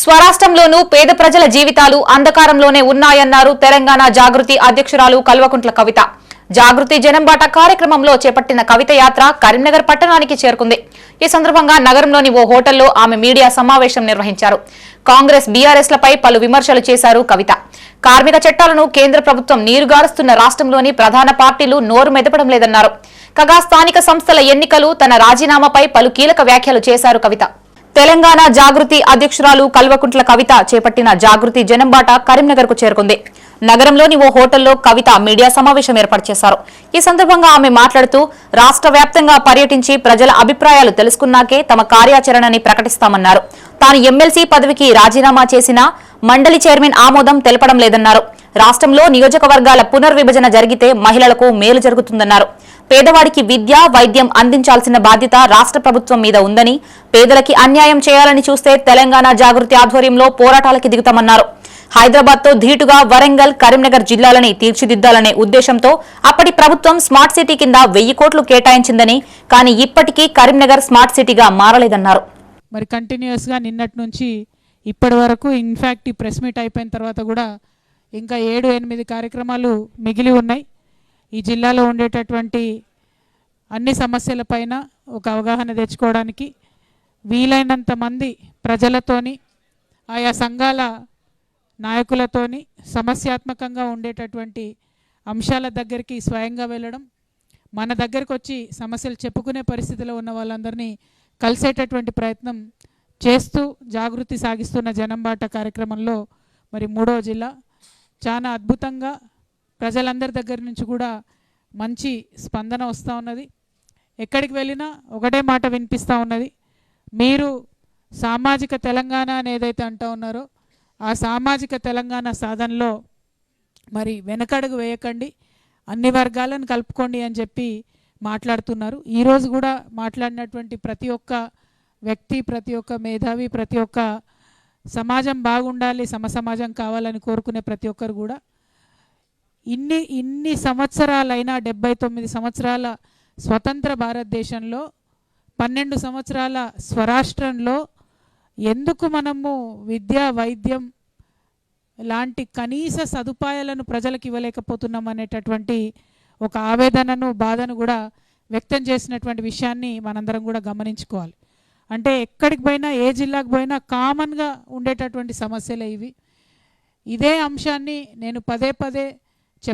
స్వరాష్ట్రంలోనూ పేద ప్రజల జీవితాలు అంధకారంలోనే ఉన్నాయన్నారు తెలంగాణ జాగృతి అధ్యక్షురాలు కల్వకుంట్ల కవిత. జాగృతి జనంబాట కార్యక్రమంలో చేపట్టిన కవిత యాత్ర కరీంనగర్ పట్టణానికి చేరుకుంది. ఈ సందర్భంగా నగరంలోని ఓ హోటల్లో ఆమె మీడియా సమావేశం నిర్వహించారు. కాంగ్రెస్ బీఆర్ఎస్ లపై పలు విమర్శలు చేశారు కవిత. కార్మిక చట్టాలను కేంద్ర ప్రభుత్వం నీరుగారుస్తున్న రాష్ట్రంలోని ప్రధాన పార్టీలు నోరు మెదపడం లేదన్నారు. కాగా స్థానిక సంస్థల ఎన్నికలు తన రాజీనామాపై పలు కీలక వ్యాఖ్యలు చేశారు కవిత. తెలంగాణ జాగృతి అధ్యక్షురాలు కల్వకుంట్ల కవిత చేపట్టిన జాగృతి జనంబాట కరీంనగర్కు చేరుకుంది. నగరంలోని ఓ హోటల్లో కవిత మీడియా సమావేశం ఏర్పాటు చేశారు. ఈ సందర్భంగా ఆమె మాట్లాడుతూ రాష్ట్ర వ్యాప్తంగా పర్యటించి ప్రజల అభిప్రాయాలు తెలుసుకున్నాకే తమ కార్యాచరణని ప్రకటిస్తామన్నారు. తాను ఎమ్మెల్సీ పదవికి రాజీనామా చేసినా మండలి చైర్మన్ ఆమోదం తెలపడం లేదన్నారు. రాష్ట్రంలో నియోజకవర్గాల పునర్విభజన జరిగితే మహిళలకు మేలు జరుగుతుందన్నారు. పేదవాడికి విద్య వైద్యం అందించాల్సిన బాధ్యత రాష్ట్ర ప్రభుత్వం మీద ఉందని పేదలకి అన్యాయం చేయాలని చూస్తే తెలంగాణ జాగృతి ఆధ్వర్యంలో పోరాటాలకి దిగుతామన్నారు. హైదరాబాద్తో ధీటుగా వరంగల్ కరీంనగర్ జిల్లాలని తీర్చిదిద్దాలనే ఉద్దేశంతో అప్పటి ప్రభుత్వం స్మార్ట్ సిటీ కింద వెయ్యి కోట్లు కేటాయించిందని కానీ ఇప్పటికీ కరీంనగర్ స్మార్ట్ సిటీగా మారలేదన్నారు. మరి కంటిన్యూస్గా నిన్నటి నుంచి ఇప్పటి వరకు ఇన్ఫ్యాక్ట్ ఈ ప్రెస్ మీట్ అయిపోయిన తర్వాత కూడా ఇంకా ఏడు ఎనిమిది కార్యక్రమాలు మిగిలి ఉన్నాయి. ఈ జిల్లాలో ఉండేటటువంటి అన్ని సమస్యలపైన ఒక అవగాహన తెచ్చుకోవడానికి వీలైనంత మంది ప్రజలతోని ఆయా సంఘాల నాయకులతోని సమస్యాత్మకంగా ఉండేటటువంటి అంశాల దగ్గరికి స్వయంగా వెళ్ళడం మన దగ్గరకు వచ్చి సమస్యలు చెప్పుకునే పరిస్థితిలో ఉన్న వాళ్ళందరినీ కలిసేటటువంటి ప్రయత్నం చేస్తూ జాగృతి సాగిస్తున్న జనంబాట కార్యక్రమంలో మరి మూడో జిల్లా. చాలా అద్భుతంగా ప్రజలందరి దగ్గర నుంచి కూడా మంచి స్పందన వస్తూ ఉన్నది. ఎక్కడికి వెళ్ళినా ఒకటే మాట వినిపిస్తూ ఉన్నది. మీరు సామాజిక తెలంగాణ అని ఏదైతే అంటూ ఉన్నారో ఆ సామాజిక తెలంగాణ సాధనలో మరి వెనకడుగు వేయకండి అన్ని వర్గాలను కలుపుకోండి అని చెప్పి మాట్లాడుతున్నారు. ఈరోజు కూడా మాట్లాడినటువంటి ప్రతి ఒక్క వ్యక్తి ప్రతి ఒక్క మేధావి ప్రతి ఒక్క సమాజం బాగుండాలి సమసమాజం కావాలని కోరుకునే ప్రతి ఒక్కరు కూడా ఇన్ని ఇన్ని సంవత్సరాలైనా డెబ్బై తొమ్మిది సంవత్సరాల స్వతంత్ర భారతదేశంలో పన్నెండు సంవత్సరాల స్వరాష్ట్రంలో ఎందుకు మనము విద్య వైద్యం లాంటి కనీస సదుపాయాలను ప్రజలకు ఇవ్వలేకపోతున్నాం అనేటటువంటి ఒక ఆవేదనను బాధను కూడా వ్యక్తం చేసినటువంటి విషయాన్ని మనందరం కూడా గమనించుకోవాలి. అంటే ఎక్కడికి పోయినా ఏ జిల్లాకు పోయినా కామన్గా ఉండేటటువంటి సమస్యలే ఇవి. ఇదే అంశాన్ని నేను పదే పదే